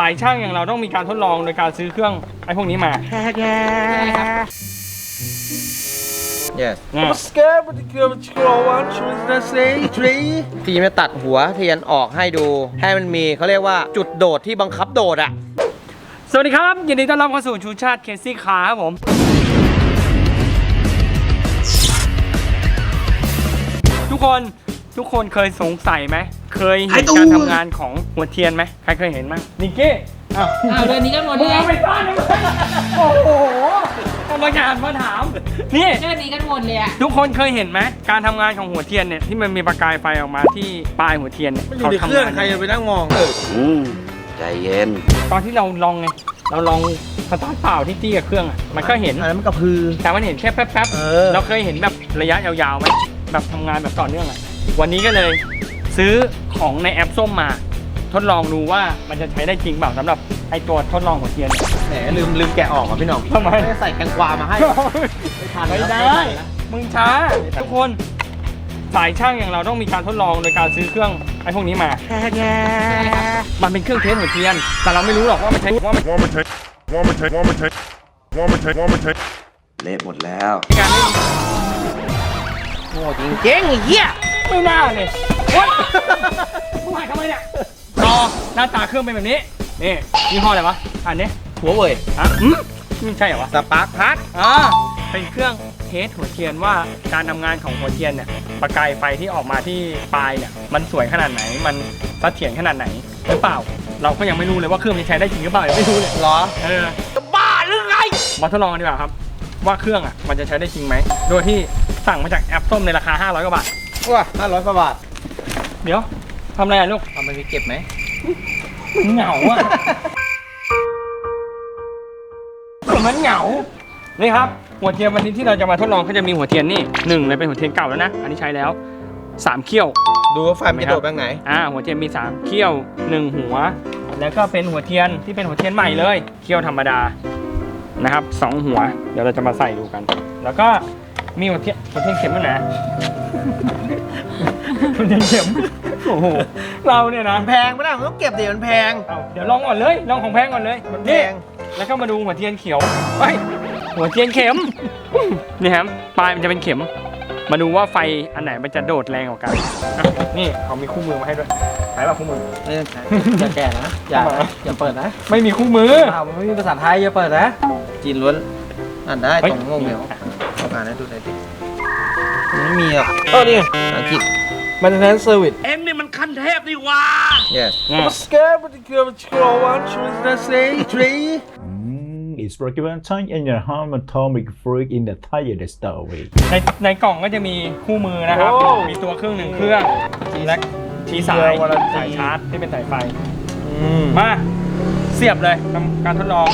สายช่างอย่างเราต้องมีการทดลองโดยการซื้อเครื่องไอ้พวกนี้มา yes นะ scared but the girl scroll one should I say three พี่จะตัดหัวเทียนออกให้ดู ให้มันมีเขาเรียกว่าจุดโดดที่บังคับโดดอะ สวัสดีครับ ยินดีต้อนรับเข้าสู่ชูชาติเคซี่คาร์ครับผม ทุกคน ทุกคนเคยสงสัยไหม เคยเห็นการทำงานของหัวเทียนไหมใครเคยเห็นมั้งนิกกี้อ้าวอ้าวเดือนนี้กันหมดมึเลงยเอาไปซ่อนทำไมโอ้โหกรรมการมาถาม นี่ เดือนนี้กันหมดเลยอะทุกคนเคยเห็นไหมการทำงานของหัวเทียนเนี่ยที่มันมีประกายไฟออกมาที่ปลายหัวเทียนเนี่ยมันอยู่ในเครื่องใครจะไปนั่งมองอืมใจเย็น ตอนที่เราลองไงเราลองสตาร์ทเปล่าที่จี้กับเครื่องอะมันก็เห็น อันนั้นมันกระพือ แต่มันเห็นแค่แป๊บเออ ๆเราเคยเห็นแบบระยะยาวๆไหมแบบทำงานแบบต่อเนื่องอะ วันนี้ก็เลยซื้อของในแอปส้มมา ทดลองดูว่ามันจะใช้ได้จริงเปล่าสำหรับไอตัวทดลองหัวเทียนเนี่ยแหมลืมลืมแกะออกอะพี่หน้องทำไมไม่ได้ใส่แตงกวามาให้ทันไม่แล้วได้ มึงช้า ทุกคน สายช่างอย่างเราต้องมีการทดลองโดยการซื้อเครื่องไอ้พวกนี้มา มันเป็นเครื่องเทสหัวเทียน แต่เราไม่รู้หรอกว่ามันใช้ว่ามันว่ามันใช้ว่ามันใช้ว่ามันใช้ว่ามันใช้ว่ามันใช้เละหมดแล้วใช้การไม่โง่จริงเจ๊งไอ้เหี้ย ไม่น่าเลยโอ๊ยมึงหายทำไมเนี่ยรอหน้าตาเครื่องเป็นแบบนี้ นี่ยี่ห้ออะไรวะอ่านนี้หัวเว่ยอะอืมไม่ใช่เหรอวะ สปาร์คพัดอ่าเป็นเครื่องเทสหัวเทียนว่าการทำงานของหัวเทียนเนี่ยประกายไฟที่ออกมาที่ปลายเนี่ยมันสวยขนาดไหนมันเสถียรขนาดไหนหรือเปล่า เราก็ยังไม่รู้เลยว่าเครื่องมันใช้ได้จริงหรือเปล่ายังไม่รู้เลยเหรอเออจะบ้าหรือไงมาทดลองกันดีกว่าครับ ว่าเครื่องอะมันจะใช้ได้จริงไหมโดยที่สั่งมาจากแอปส้มในราคา 500กว่าบาท ว้าห้าร้อยกว่าบาทเดี๋ยวทำอะไรอะลูกเอาไปเก็บไหมเหงาอะมันเหงานี่ครับหัวเทียนวันนี้ที่เราจะมาทดลองก็จะมีหัวเทียนนี่หนึ่งเลยเป็นหัวเทียนเก่าแล้วนะ อันนี้ใช้แล้วสามเขี้ยว ดูว่าไฟมันจะโดดไปทางไหน อ่าหัวเทียนมีสามเขี้ยวหนึ่งหัว แล้วก็เป็นหัวเทียนที่เป็นหัวเทียนใหม่เลย เขี้ยวธรรมดานะครับสองหัว เดี๋ยวเราจะมาใส่ดูกัน แล้วก็ มีหัวเทียนหัวเทียนเข็มด้วยนะหัวเทียนเข็มโอ้โหเราเนี่ยนะแพงไม่ได้มันต้องเก็บดิมันแพง เอาเดี๋ยวลองก่อนเลยลองของแพงก่อนเลยมันแพง แล้วก็มาดูหัวเทียนเขียวเฮ้ยหัวเทียนเข็มนี่ครับปลายมันจะเป็นเข็ม มาดูว่าไฟอันไหนมันจะโดดแรงกว่ากันอะนี่เขามีคู่มือมาให้ด้วยไหนล่ะคู่มือ ไม่ต้องใช้อย่าแกะนะอย่าทำไม อย่าเปิดนะไม่มีคู่มือ อ้าวมันไม่มีภาษาไทยอย่าเปิดนะจีนล้วนอ่านได้เฮ้ยตรงงงเหนียวเอาอ่านให้ดูหน่อยดิมันไม่มีหรอกเออนี่ภาษาอังกฤษ maintenance service เอ็งนี่มันขั้นเทพนี่หว่า yes เนี่ย scared but the girl scroll one should I say three Mm, it's recommend time in your home atomic freak in the tire story. ในในกล่องก็จะมีคู่มือนะครับ โอ้มีตัวเครื่องหนึ่งเครื่อง และทีสายเดียววันละทีสายชาร์จที่เป็นสายไฟอืมมา เสียบเลยทำการทดลอง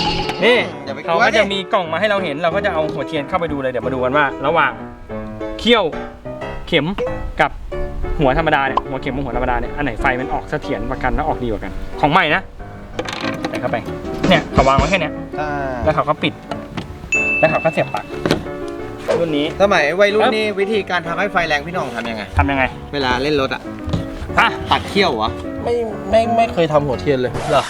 นี่อย่าไปกลัวเขาก็จะดิ มีกล่องมาให้เราเห็น เราก็จะเอาหัวเทียนเข้าไปดูเลยเดี๋ยวมาดูกันว่า ระหว่างเขี้ยวเข็มกับหัวธรรมดาเนี่ยหัวเข็มกับหัวธรรมดาเนี่ยอันไหนไฟมันออกเสถียรกว่ากันแล้วออกดีกว่ากัน ของใหม่นะใส่เข้าไปเนี่ยเขาวางไว้แค่เนี้ยถ้าแล้วเขาก็ปิด แล้วเขาก็เสียบปลั๊กรุ่นนี้สมัยวัยรุ่นนี่วิธีการทำให้ไฟแรงพี่หน้องทำยังไง ทำยังไงเวลาเล่นรถอะอะตัดเขี้ยวเหรอ ไม่ไม่ไม่เคยทำหัวเทียนเลย เหรอ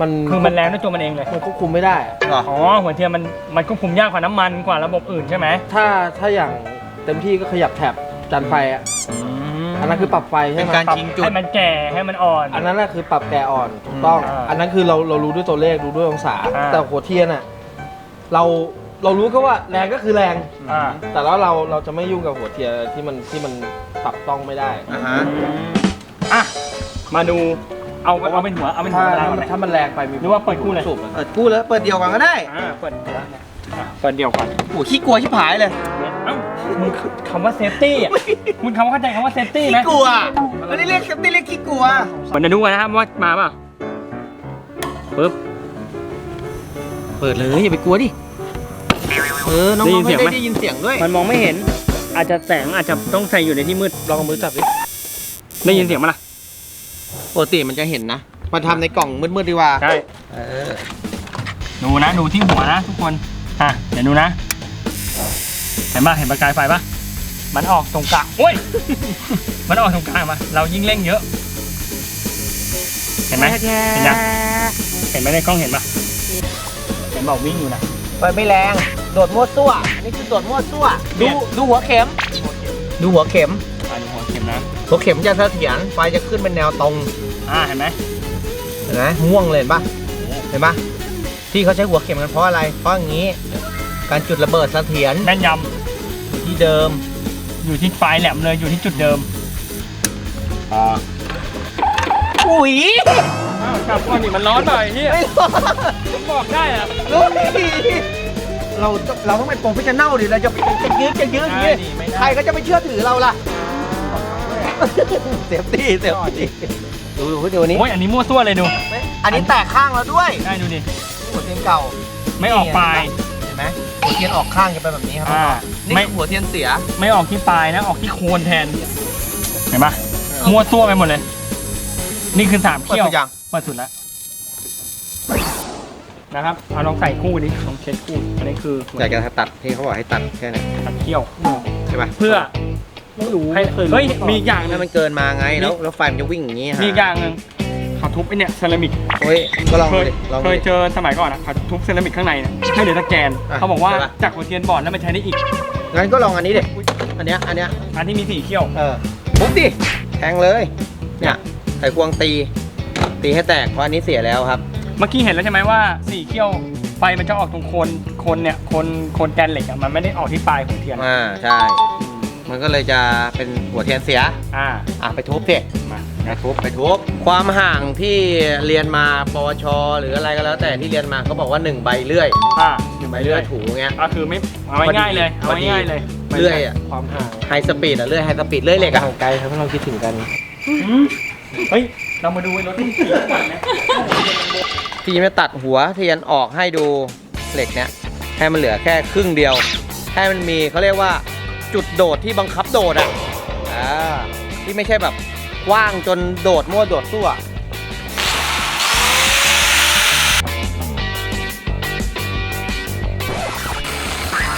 มันคือมันแรงด้วยตัวมันเองเลยมันควบคุมไม่ได้อะเหรออ๋อหัวเทียนมันมันควบคุมยากกว่าน้ำมันกว่าระบบอื่นใช่ไหมถ้าถ้าอย่างเต็มที่ก็ขยับแถบจานไฟอะอันนั้นคือปรับไฟใช่ไหมเป็นการปรับชิงจุด ให้มันแก่ให้มันอ่อน อันนั้นน่ะคือปรับแกะอ่อนถูกต้อง อ่าอันนั้นคือเราเรารู้ด้วยตัวเลขรู้ด้วยองศา อ่า แต่หัวเทียนอะเราเรารู้แค่ว่าแรงก็คือแรง อ่าแต่แล้วเราเราจะไม่ยุ่งกับหัวเทียนที่มันที่มันปรับต้องไม่ได้ อ่าฮะ อะมาดู เอาเอาเป็นหัวเอาเป็นหัถ้าวธรรมดาถ้าก่อนไหมถ้ามันแรงไปมีหรือว่าเปิดคู่เลยสูบอะเปิดคู่แล้วเปิดเดียวกันก็ได้อ่าเปิดอะเปิดเดี่ยวก่อนโอ้ขี้กลัวชิบหายเลยเอ้ามึงคำว่าเซฟตี้อะมึงคำว่าเข้าใจคำว่าเซฟตี้ไหมขี้กลัวไม่ได้เรียกเซฟตี้เรียกขี้กลัวมันจะดูกันนะครับว่ามาเปล่าปึ๊บเปิดเลยอย่าไปกลัวดิเออน้องได้ยิๆนเสียงไหมไม่ได้ยินเสียงด้วยมันมองไม่เห็น อาจจะแสงอาจจะต้องใส่อยู่ในที่มืดลองเอามือจับดิได้ยินเสียงมั้ยล่ะ ปกติมันจะเห็นนะมาทำในกล่องมืดๆดีกว่าใช่เออดูนะดูที่หัวนะทุกคนอะเดี๋ยวดูนะเห็นป่ะเห็นประกายไฟป่ะมันออกตรงกลางโอ้ย มันออกตรงกลางมา เรายิ่งเร่งเยอะ เห็นไหมเห็นยังไหมในกล้องเห็นปะเห็นบอกวิ่งอยู่นะไฟไม่แรง โดดมั่วซั่ว อันนี่คือโดดมั่วซั่วเนี่ดูยดูหัวเข็ม ดูหัวเข็ม อันนี้หัวเข็มนะหัวเข็มจะเสถียรไฟจะขึ้นเป็นแนวตรงอ่าเห็นไหมเห็นไหมม่วงเลยเห็นปะเห็นปะที่เขาใช้หัวเข็มกันเพราะอะไร เพราะอย่างนี้ การจุดระเบิดเสถียรแม่นยอยู่ที่เดิมำอยู่ที่ปลายแหลมเลยอยู่ที่จุดเดิมอ่าอุ้ยอ้าวกลับก่อนนี่มันร้อนหน่อยเฮียไม่รอดผมบอกได้อะรู้ดิเราต้องเราต้องเป็นโปรเฟชชั่นแนลดิเราจะจะยืดจะยืดอย่างได้นี้ดิไม่ได้ใครก็จะไปเชื่อถือเราล่ะ เซฟตี้เซฟตี้ดูดูดูนี้โอ้ยอันนี้มั่วซั่วเลยดู อันนี้แตกข้างแล้วด้วยได้ดูดิหัวเทียนเก่าไม่ออกปลายเห็นไหมหัวเทียนออกข้างจะเป็นแบบนี้ครัอ่านี่ไม่คือหัวเทียนเสีย ไม่ออกที่ปลายนะออกที่โคนแทน เห็นปะมั่วซั่วไปหมดเลย นี่คือสามเปิดเขี้ยวตัวอย่างเปิดสุดแล้วนะครับเอาลองใส่คู่ดิลองเช็ดคู่อันนี้คืออยากจะตัดที่เขาบอกให้ตัดแค่ไหนตัดเขี้ยวใช่ปะเพื่อ ไม่รู้ให้ไม่เคยรู้เฮ้ยมาก่อน มีอีกอย่างหนึถ้างมันเกินมาไงแล้วแล้วไฟมันจะวิ่งอย่างนี้ฮะมีอีกอย่างหนึงเขาทุบไอเนี่ยเซรามิกโอ้ยก็ลองเคดูยดิลองเคดูยดิ เจอสมัยก่อนอะเขาทุบเซรามิกข้างในเนี่ยให้เหลือตะแกนอะเขาบอกว่าใช่ปะ จากหัวเทียนบอดแล้วมันใช้ได้อีก งั้นก็ลองอันนี้ดิอันเนี้ยอันเนี้ยอันที่มีสี่เขี้ยว เออปุ๊บดิแทงเลยเนี่ยไขควงตี ตีให้แตกเพราะอันนี้เสียแล้วครับ เมื่อกี้เห็นแล้วใช่ไหมว่าสี่เขี้ยวไฟมันจะออกตรงโคนโคนเนี่ยโคนโคนแกนเหล็กอะมันไม่ได้ออกที่ปลายของเทียน อ่าใช่ มันก็เลยจะเป็นหัวเทียนเสีย อ่าอะไปทุบสิมาไปทุบไปทุบ ความห่างที่เรียนมาปวช หรืออะไรก็แล้วแต่ที่เรียนมาเขาบอกว่า 1 ใบเลื่อยอ่าหนึ่งใบเลื่อยถูเงี้ย ก็คือไม่เอาง่ายๆเลยเอาพอดีง่ายๆเลยเลื่อยอะความห่างไฮสปีดอะเลื่อยไฮสปีดเลื่อยเหล็กอะ ห่างไกลทำให้เราคิดถึงกันอืมเฮ้ยเรามาดูไอ้รถที่ขี่ก่อนนะที่จะตัดหัวเทียนออกให้ดูเหล็กเนี้ยให้มันเหลือแค่ครึ่งเดียว ให้มันมีเขาเรียกว่า จุดโดดที่บังคับโดดอะอ่าที่ไม่ใช่แบบกว้างจนโดดมั่วโดดซั่ว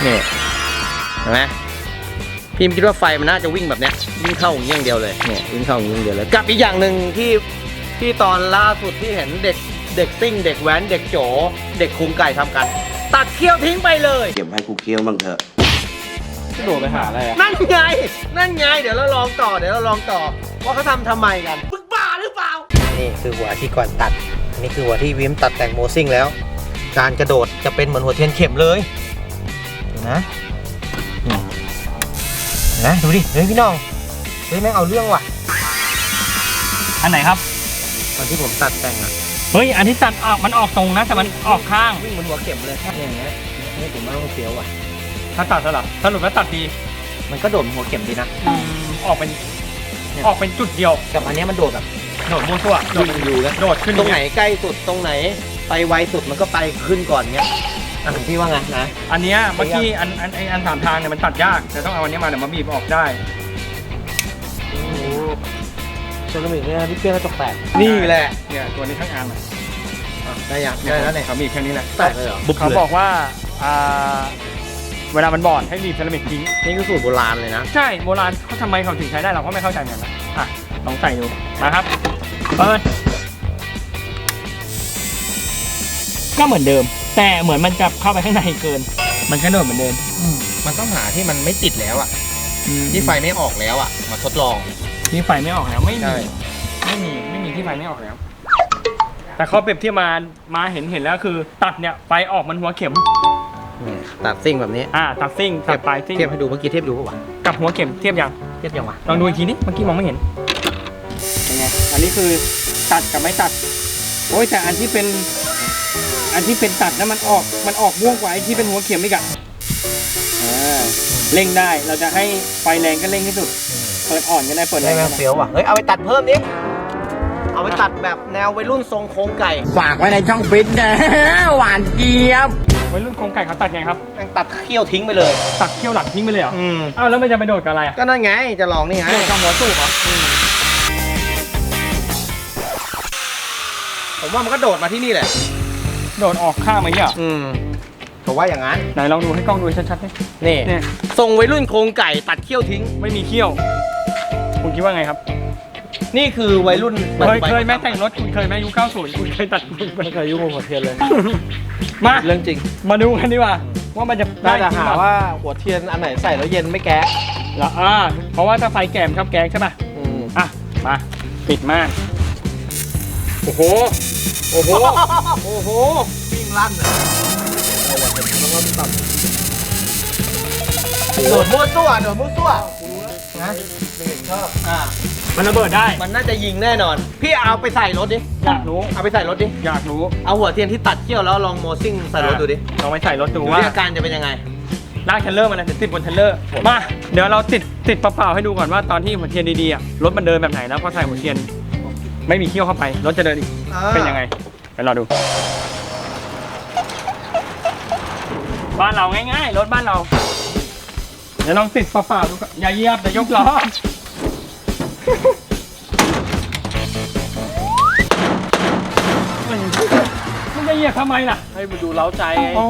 นี่เห็นไหมพิมคิดว่าไฟมันน่าจะวิ่งแบบเนี้ยวิ่งเข้าอย่างเดียวเลยเนี่ยวิ่งเข้าอย่างเดียวเลยกับอีกอย่างหนึ่งที่ที่ตอนล่าสุดที่เห็นเด็กเด็กซิ่ง เด็กแว้นเด็กโจ เด็กคุงไก่ทำกัน ตัดเขี้ยวทิ้งไปเลย เก็บให้กูเคี้ยวบ้างเถอะ ที่โดดไปหาอะไรอะนั่นไง นั่นไง เดี๋ยวเราลองต่อ เดี๋ยวเราลองต่อ ว่าเขาทำทำไมกันมึงบ้าหรือเปล่า นี่คือหัวที่ก่อนตัด นี่คือหัวที่วิมตัดแต่งโมซิ่งแล้ว การกระโดดจะเป็นเหมือนหัวเทียนเข็มเลยเห็นะนี่เห็นะดูดิ เฮ้ยพี่น้อง เฮ้ยแม่งเอาเรื่องว่ะ อันไหนครับ ตอนที่ผมตัดแต่งอะเฮ้ย อันที่ตัดออกมันออกตรงนะ แต่มันออกข้าง วิ่งเหมือนหัวเข็มเลยอย่างเงี้ยนี่ผมไม่ต้องเสียวอะ ถ้าตัดสลับสรุปแล้วตัดดีมันก็โดดเหมือนหัวเข็มดีนะ อืมออกเป็นออกเป็นจุดเดียว กับอันเนี้ยมันโดดแบบโดดมั่วซั่วโดดวิ่งอยู่แล้วโดดขึ้นตรงไหนใกล้สุดตรงไหน ไปไวสุดมันก็ไปขึ้นก่อนเงี้ยอะพี่ว่าไงนะ อันเนี้ยเมื่อกี้อันอันไออันสามทางเนี่ยมันตัดยากแต่ต้องเอาอันเนี้ยมาเดี๋ยวมาบีบออกได้เซรามิกเนี่ยที่เพื่อนกระจกแตกนี่แหละเนี่ยตัวนี้ทั้งอันอะอะได้ยังได้แล้วเนี่ยเขาบีบแค่นี้แหละ แตกเลยเหรอ เขาบอกว่าอ่า เวลามันบอดให้บีบเซรามิกทิ้ง นี่คือสูตรโบราณเลยนะ ใช่โบราณเขาทำไมเขาถึงใช้ได้เราก็ไม่เข้าใจเหมือนกันนะอะลองใส่ดูนะครับเปิดก็เหมือนเดิม แต่เหมือนมันจะเข้าไปข้างในเกิน มันก็โดดเหมือนเดิมมันต้องหาที่มันไม่ติดแล้วอะ ที่ไฟไม่ออกแล้วอะ มาทดลอง ที่ไฟไม่ออกแล้วไม่ใช่มีไม่มีไม่มีที่ไฟไม่ออกแล้ว แต่เขาเปรียบเทียบมามาเห็นเห็นแล้วคือ ตัดเนี่ยไฟออกมันหัวเข็ม นี่ตัดซิ่งแบบนี้อ่าตัดซิ่งตัดปลายซิ่งเทียบให้ดูเมื่อกี้เทียบดูป่าวะกับหัวเข็มเทียบยังเทียบยังวะลองดูอีกทีนี้เมื่อกี้มองไม่เห็นเป็นไงอันนี้คือตัดกับไม่ตัด โอ้ยแต่อันที่เป็น อันที่เป็นตัดนั้นมันออกมันออกม่วงกว่าไอ้ที่เป็นหัวเข็มอีกอะอ่าเร่งได้เราจะให้ไฟแรงก็เร่งที่สุดเปิดอ่อนก็ได้เปิดแรได้งแมก็วได้ เฟี้ยวว่ะ เฮ้ย เอาไปตัดเพิ่มดิ เอาไปตัดแบบแนววัยรุ่นทรงโครงไก่ ฝากไว้ในช่องฟิตนะ หวานเจี๊ยบ วัยรุ่นโครงไก่เขาตัดไงครับ แม่งตัดเขี้ยวทิ้งไปเลย ตัดเขี้ยวหลังทิ้งไปเลยเหรออืม อ้าวแล้วมันจะไปโดดกับอะไรอะก็นั่นไงจะลองนี่ไง โดดกับหัวสูบเหรอผมว่ามันก็โดดมาที่นี่แหละ โดดออกข้างมาเนี่ยเหรออืมผมว่าอย่างนั้น ไหนลองดูให้กล้องดูชัดๆดินี่เนี่ยทรงวัยรุ่นโครงไก่ตัดเขี้ยวทิ้ง ไม่มีเขี้ยว คุณคิดว่าไงครับ นี่คือวัยรุ่นปัจเคยจุบันเคยแม่แต่งรถคุณเคยไหมยุค90คุณเคยตัดไม่เคยยุ่งกับหัวเทียนเลย มา เรื่องจริงมาดูกันดีกว่าว่ามันจะได้น่าจะจริงหาเปล่าว่าหัวเทียนอันไหนใส่แล้วเย็นไม่แก๊สเหรออ่าเพราะว่าถ้าไฟแกมชอบแก๊กใช่ป่ะอืมอะมาปิดม่านโอ้โหโอ้โหโอ้โหวิ่งลั่นอะโดดมั่วซั่วโดดมั่วซั่วนะอ่า มันระเบิดได้ มันน่าจะยิงแน่นอน พี่เอาไปใส่รถดิ อยากรู้ เอาไปใส่รถดิ อยากรู้เอาหัวเทียนที่ตัดเขี้ยวแล้วลองโมซิ่งใส่รถดูดิลองไปใส่รถดูดูว่าที่อาการจะเป็นยังไง ลากเทรลเลอร์มาเลยเดี๋ยวติดบนเทรลเลอร์ มา เดี๋ยวเราติดติดเปล่าๆให้ดูก่อนว่าตอนที่หัวเทียนดีๆอะรถมันเดินแบบไหนแล้วพอใส่หัวเทียน ไม่มีเขี้ยวเข้าไปรถจะเดินอีกอ่า เป็นยังไงไปรอดู บ้านเราง่ายๆรถบ้านเราเดี๋ยวลองติดเปล่าๆดูก่อนอย่าเหยียบแต่ยกล้อ มึงจะเหยียบทำไมล่ะ ให้มันดูเล้าใจไงอ๋อ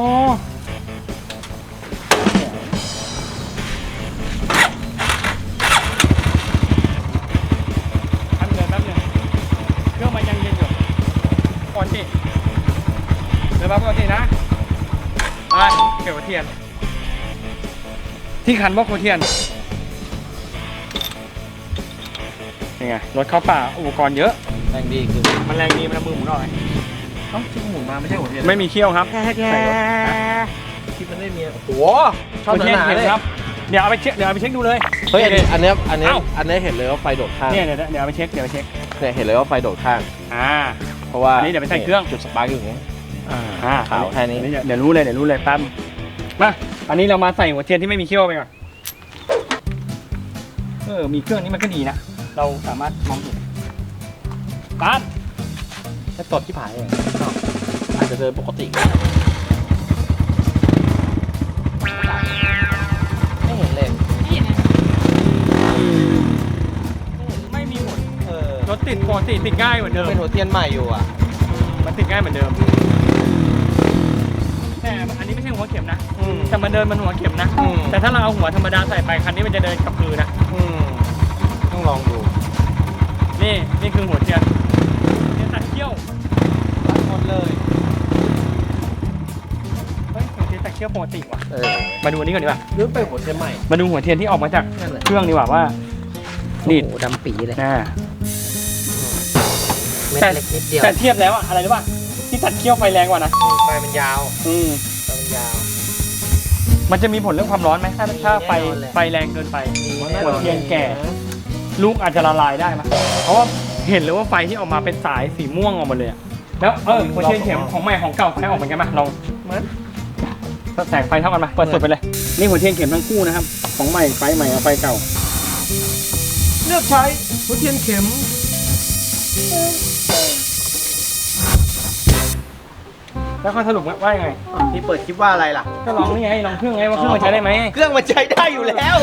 แป๊บเดียวแป๊บเดียวเครื่องมันยังเย็นอยู่ก่อนสิเดี๋ยวแป๊บก่อนสินะไปเกี่ยวกับเทียน ที่คันบอกหัวเทียน ยังไงรถเข้าป่าอุปกรณ์เยอะ แรงดีคือมันแรงดีมันเอามือหมุนออกไงเอ้าที่หมุนมาไม่ใช่หัวเทียนไม่มีเขี้ยวครับใส่รถที่มันไม่มีโอ้โหชหัอบวเทียนหนาเห็ๆนเลยครับเดี๋ยวเอาไปเช็คเดี๋ยวเอาไปเช็คดูเลยเฮ้ยอันนี้อันเนี้ยอันเนี้ยเอ้าอันเนี้ยเห็นเลยว่าไฟโดดข้างเนี่ยเดี๋ยวเดี๋ยวเอาไปเช็คเดี๋ยวไปเช็คเนี่ยเห็นเลยว่าไฟโดดข้างอ่าเพราะว่าอันนี้เดี๋ยวไปใส่เครื่องจุดสปาร์กอยู่อย่างเงี้ยอ่าขาวแค่นี้เดี๋ยวเดี๋ยวรู้เลยเดี๋ยวรู้เลยแป๊บมาอันนี้เรามาใส่หัวเทียนที่ไม่มีเขี้ยวไปก่อนเออมีเครื่องนี้มันก็ดีนะ เราสามารถมองเห็นปั๊บแค่ตดที่ผายเองอาจจะเดินปกติไม่เห็นเลยไม่มีผลเออรถติดปกติติดง่ายเหมือนเดิม เป็นหัวเทียนใหม่อยู่อะ มันติดง่ายเหมือนเดิม แต่อันนี้ไม่ใช่หัวเข็มนะ อืม แต่มันเดินมันหัวเข็มนะ อืม แต่ถ้าเราเอาหัวธรรมดาใส่ไปคันนี้มันจะเดินกับพื้นนะ อืมต้องลองดู นี่นี่คือหัวเทียนเทียนตัดเขี้ยวหมดเลยเฮ้ยหัวเทียนตัดเขี้ยวปกติว่ะเออมาดูอันนี้ก่อนดีกว่าหรือเป็นหัวเทียนใหม่มาดูหัวเทียนที่ออกมาจากนั่นแหละเครื่องดีกว่าว่าดีดโอ้โหดำปีเลยนะเม็ดแต่เล็กนิดเดียวแต่เทียบแล้วอะอะไรรู้ป่ะที่ตัดเขี้ยวไฟแรงกว่านะไฟมันยาวอืมไฟมันยาว มันจะมีผลเรื่องความร้อนไหมถ้าถ้าไฟแน่นอนเลยไฟแรงเกินไปมีหัแน่นวอนเทียนแก่ ลูกอาจจะละลายได้มั้ยเพราะว่าเห็นเลยว่าไฟที่ออกมาเป็นสายสีม่วงออกมาเลยอะแล้วเออหัวเทียนเข็มของใหม่ของเก่าไฟออกเหมือนกันไหมลองเหมือนแสงไฟเท่ากันไหมเปิดสุดไปเลยนี่หัวเทียนเข็มทั้งคู่นะครับ ของใหม่ไฟใหม่กับไฟเก่า เลือกใช้หัวเทียนเข็ม แล้วเขาสรุปว่ายังไง พี่เปิดคลิปว่าอะไรล่ะ ก็ลองนี่ไงลองเครื่องไงว่าเครื่องมันใช้ได้ไหมเครื่องมันใช้ได้อยู่แล้ว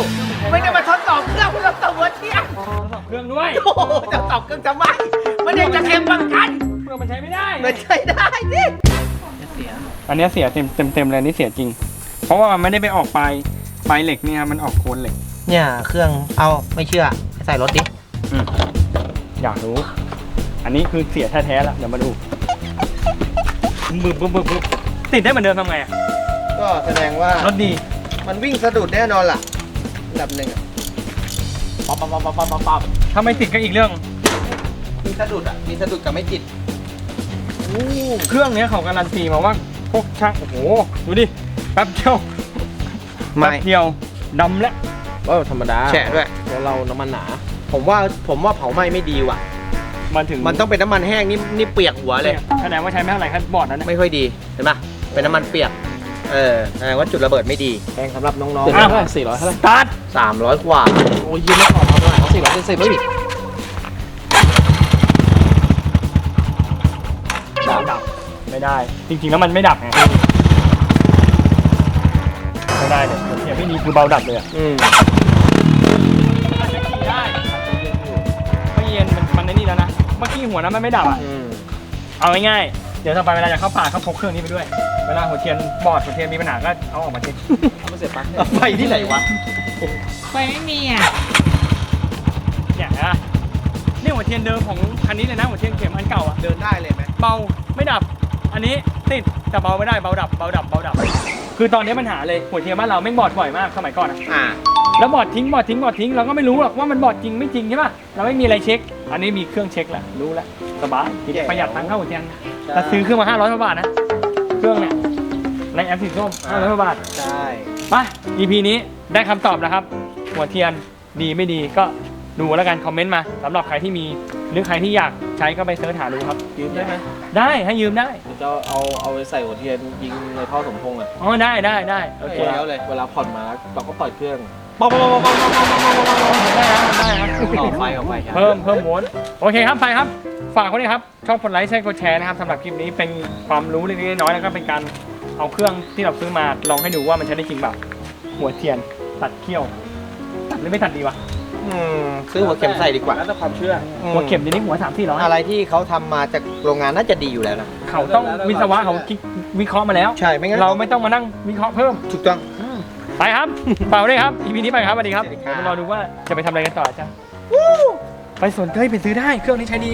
ไม่ได้มาทดสอบเครื่องมันทดสอบหัวเทียนทดสอบเครื่องด้วยโอ้โหจะตอบเครื่องทำไมมันยังจะเข็มบังกันเครื่องมันใช้ไม่ได้ มันใช้ได้ดิอันเนี้ยเสียเต็มเต็มเต็มเลยอันนี่เสียจริง เพราะว่ามันไม่ได้ไปออกปลายปลายเหล็กนี่ครับมันออกโคนเหล็ก เนี่ยเครื่องเอาไม่เชื่อใส่รถดิอืมอยากรู้ อันนี้คือเสียแท้ๆแล้วเดี๋ยวมาดู บึบบึบบึบบึบติดได้เหมือนเดิมทำไงอะก็แสดงว่ารถดีมันวิ่งสะดุดแน่นอนล่ะอันดับหนึ่งอะปั๊บปั๊บปั๊บปั๊บปั๊บปั๊บถ้าไม่ติดก็อีกเรื่อง มีสะดุดอะ มีสะดุดกับไม่ติดเครื่องเนี้ยเขาการันตีมาว่าพวกช่างโอ้โหดูดิแป๊บเดียวไม่แป๊บเดียวดำแล้วเออธรรมดาแฉะด้วย เพราะเราน้ำมันหนา ผมว่าผมว่าเผาไหม้ไม่ดีว่ะ มาถึงมันต้องเป็นน้ำมันแห้งนี่นี่เปียกหัวเลย แสดงว่าใช้ไม่เท่าไหร่ครับบอร์ดนั้นนะไม่ค่อยดีเห็นปะเป็นน้ำมันเปียก เออแสดงว่าจุดระเบิดไม่ดี แพงสำหรับน้องๆอ้าวเท่าไหร่สี่ร้อยเท่าไหร่สตาร์ท300 กว่า โอ้ยยืมไม่พอเอาเท่าไหร่เอาสี่ร้อยเจ็ดสิบไม่ผิดดับดับไม่ได้ จริงๆแล้วมันไม่ดับไงไม่ได้เลยเสียไม่ดีคือเบาดับเลยอะอืม กี้หัวนั้นมันไม่ดับอะอืมเอาง่ายๆ เดี๋ยวต่อไปเวลาจะเข้าป่าเขาพกเครื่องนี้ไปด้วย เวลาหัวเทียนบอดหัวเทียนมีปัญหาก็เอาออกมาเช็คเอามาเสียบปลั๊กเอาไปที่ไหนวะ ไฟไม่มีอะเนี่ยนะนี่หัวเทียนเดิมของคันนี้เลยนะหัวเทียนเข็มอันเก่าอะเดินได้เลยไหมเบาไม่ดับ อันนี้ติดแต่เบาไม่ได้เบาดับเบาดับเบาดับ คือตอนนี้ปัญหาเลยหัวเทียนบ้านเราไม่งบอดบ่อยมากสมัยก่อนอะอ่า แล้วบอดทิ้งบอดทิ้งบอดทิ้งเราก็ไม่รู้หรอกว่ามันบอดจริงไม่จริงใช่ป่ะเราไม่มีอะไรเช็ค อันนี้มีเครื่องเช็คแหละรู้แล้วสบายทีนี้ประหยัดตังค์เข้าหัวเทียนแต่ซื้อเครื่องมา500กว่าบาทนะเครื่องเนี่ยในแอปสีส้ม500กว่าบาทใช่ ไป EP นี้ได้คำตอบแล้วครับ หัวเทียนดีไม่ดีก็ ดูแล้วกันคอมเมนต์มาสำหรับใครที่มีหรือใครที่อยากใช้ก็ไปเสิร์ชหาดูครับ ยืมได้ไหมได้ให้ยืมได้เดี๋ยวจะเอาเอาไปใส่หัวเทียนยิงในท่อสมพงษ์อะอ๋อได้ได้ได้โอเคเวลาแล้วเลยเวลาผ่อนมาเราก็ปล่อยเครื่องได้ครับได้ครับต่อไฟออกไปครับ เพิ่มเพิ่มโวลต์โอเคครับไปครับ ฝากไว้ด้วยครับชอบกดไลค์ใช่กดแชร์นะครับสำหรับคลิปนี้เป็นความรู้เล็กๆน้อยๆแล้วก็เป็นการเอาเครื่องที่เราซื้อมาลองให้ดูว่ามันใช้ได้จริงเปล่าหัวเทียนตัดเขี้ยว ตัดหรือไม่ตัดดีวะ อืมซื้อหัวเข็มใส่ดีกว่าแล้วแต่ความเชื่ออืหัวเข็มเดี๋ยวนี้หัวสามสี่ร้อยอะไรที่เขาทำมาจากโรงงานน่าจะดีอยู่แล้วนะ เขาต้องวิศวะเขาคิดวิเคราะห์มาแล้ว ใช่ ไม่งั้นเราไม่ต้องมานั่งวิเคราะห์เพิ่ม ถูกต้อง ไปครับฝากไว้ด้วยครับ EP นี้ไปครับสวัสดีครับสวัสดีครับ เดี๋ยวมารอดูว่าจะไปทำอะไรกันต่อจ้ะไปสวนเฮ้ยไปซื้อได้ เครื่องนี้ใช้ดี